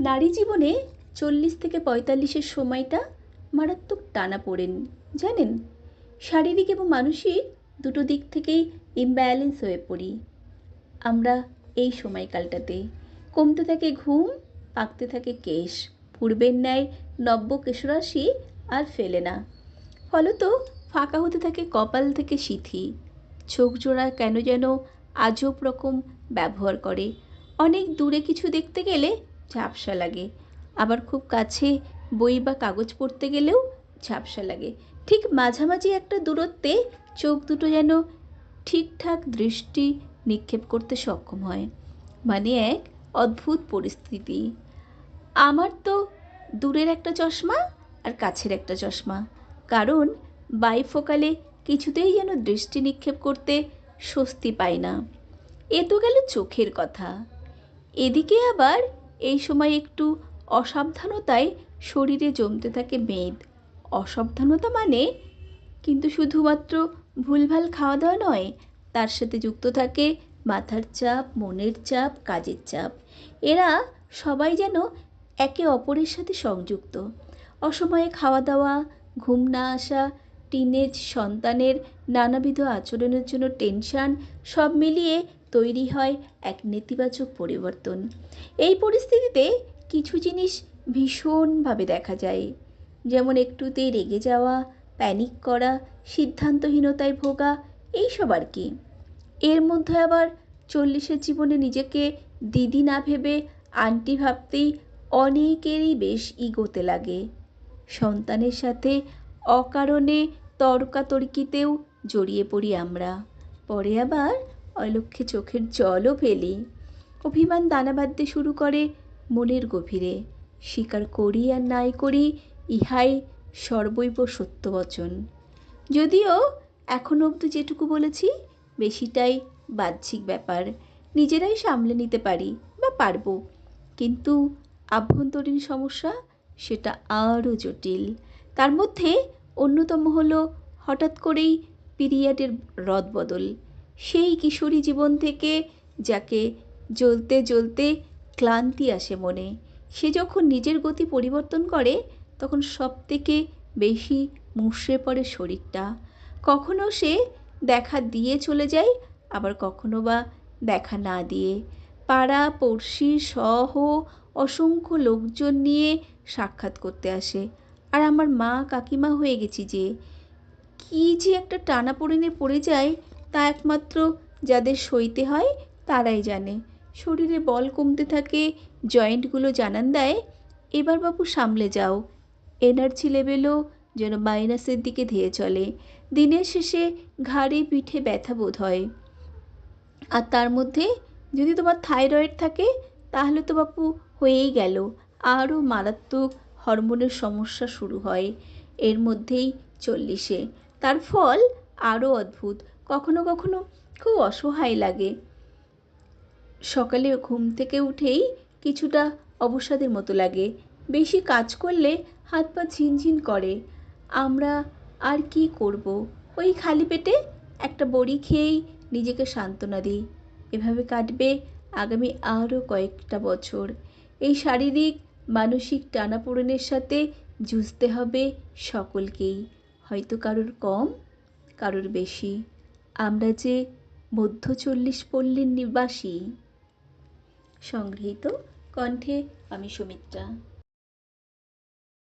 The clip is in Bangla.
নারী জীবনে চল্লিশ থেকে পঁয়তাল্লিশের সময়টা মারাত্মক টানা পড়েন, জানেন? শারীরিক এবং মানসিক দুটো দিক থেকেই ইমব্যালেন্স হয়ে পড়ি। আমরা এই সময়কালটাতে কমতে থাকে ঘুম, পাকতে থাকে কেশ। পূর্বের ন্যায় নব্য কেশরাশি আর ফেলে না। ফলত ফাঁকা হতে থাকে কপাল থেকে সিথি। চোখ জোড়া কেন যেন আজব রকম ব্যবহার করে। অনেক দূরে কিছু দেখতে গেলে ঝাপসা লাগে। আবার খুব কাছে বই বা কাগজ পড়তে গেলেও ঝাপসা লাগে। ঠিক মাঝামাঝি একটা দূরত্বে চোখ দুটো যেন ঠিকঠাক দৃষ্টি নিক্ষেপ করতে সক্ষম হয়। মানে এক অদ্ভুত পরিস্থিতি। আমার তো দূরের একটা চশমা আর কাছের একটা চশমা। কারণ বাইফোকালে কিছুতেই যেন দৃষ্টি নিক্ষেপ করতে স্বস্তি পাই না। এ তো গেল চোখের কথা। এদিকে আবার এই সময় একটু অসাবধানতায় শরীরে জমতে থাকে মেদ। অসাবধানতা মানে কিন্তু শুধুমাত্র ভুলভাল খাওয়া দাওয়া নয়, তার সাথে যুক্ত থাকে মাথার চাপ, মনের চাপ, কাজের চাপ। এরা সবাই যেন একে অপরের সাথে সংযুক্ত। অসময়ে খাওয়া দাওয়া ঘুম না আসা টিনেজ সন্তানের নানাবিধ আচরণের জন্য টেনশান সব মিলিয়ে তৈরি হয় এক নেতিবাচক পরিবর্তন। এই পরিস্থিতিতে কিছু জিনিস ভীষণভাবে দেখা যায়। যেমন একটুতেই রেগে যাওয়া প্যানিক করা, সিদ্ধান্তহীনতায় ভোগা, এইসব আর কি। এর মধ্যে আবার চল্লিশের জীবনে নিজেকে দিদি না ভেবে আন্টি ভাবতেই অনেকেরই বেশ ইগোতে লাগে। সন্তানের সাথে অকারণে তর্কাতর্কিতেও জড়িয়ে পড়ি আমরা। পরে আবার অলক্ষে চোখের জলও ফেলি। অভিমান দানা বাঁধতে শুরু করে মনের গভীরে। স্বীকার করি আর নাই করি, ইহাই সর্বৈব সত্য বচন যদিও এখন অবধি যেটুকু বলেছি, বেশিটাই বাহ্যিক ব্যাপার। নিজেরাই সামলে নিতে পারি বা পারব। কিন্তু আভ্যন্তরীণ সমস্যা, সেটা আরও জটিল। তার মধ্যে অন্যতম হলো হঠাৎ করেই পিরিয়ডের রদবদল সেই কিশোরী জীবন থেকে যাকে জ্বলতে জ্বলতে ক্লান্তি আসে মনে। সে যখন নিজের গতি পরিবর্তন করে, তখন সব থেকে বেশি মুষড়ে পড়ে শরীরটা। কখনো সে দেখা দিয়ে চলে যায়, আবার কখনো বা দেখা না দিয়ে। পাড়া, পড়শি সহ অসংখ্য লোকজন নিয়ে সাক্ষাৎ করতে আসে। আর আমার মা কাকিমা হয়ে গেছি যে। কী যে একটা টানাপোড়েনে পড়ে যায়, তা একমাত্র যাদের সইতে হয়, তারাই জানে। শরীরে বল কমতে থাকে, জয়েন্টগুলো জানান দেয়, এবার বাবু সামলে যাও। এনার্জি লেভেলও যেন মাইনাসের দিকে ধেয়ে চলে। দিনের শেষে ঘাড়ে পিঠে ব্যথা বোধ হয়। আর তার মধ্যে যদি তোমার থাইরয়েড থাকে, তাহলে তো বাপু হয়েই গেল। আরও মারাত্মক হরমোনের সমস্যা শুরু হয়। এর মধ্যেই চল্লিশে। তার ফল আরও অদ্ভুত। কখনো কখনো খুব অসহায় লাগে। সকালে ঘুম থেকে উঠেই কিছুটা অবসাদের মতো লাগে। বেশি কাজ করলে হাত পা ঝিনঝিন করে। আমরা আর কি করব? ওই খালি পেটে একটা বড়ি খেয়েই নিজেকে সান্ত্বনা দিই। এভাবে কাটবে আগামী আরও কয়েকটা বছর। এই শারীরিক মানসিক টানাপোড়েনের সাথে যুঝতে হবে সকলকেই। হয়তো কারোর কম, কারোর বেশি। আমরা যে মধ্য চল্লিশ পল্লীর নিবাসী। সংগৃহীত কণ্ঠে আমি সুমিত্রা।